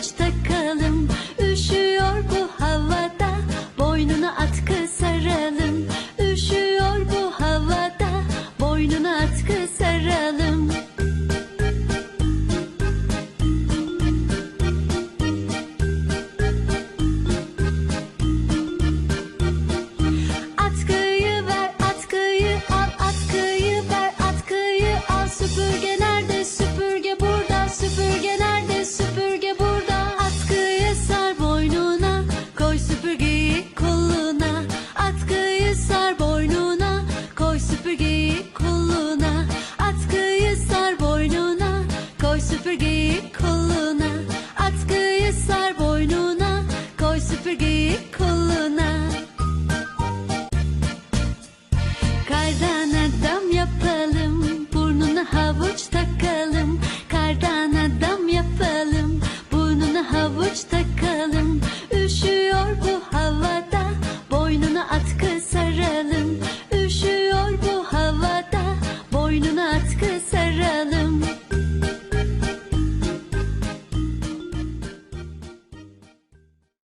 saçta süpürgeyi koluna Atkıyı sar boynuna. Koy süpürgeyi koluna Atkıyı sar boynuna. Koy süpürgeyi koluna. Kardan adam yapalım Burnuna havuç takalım. Kardan adam yapalım Burnuna havuç takalım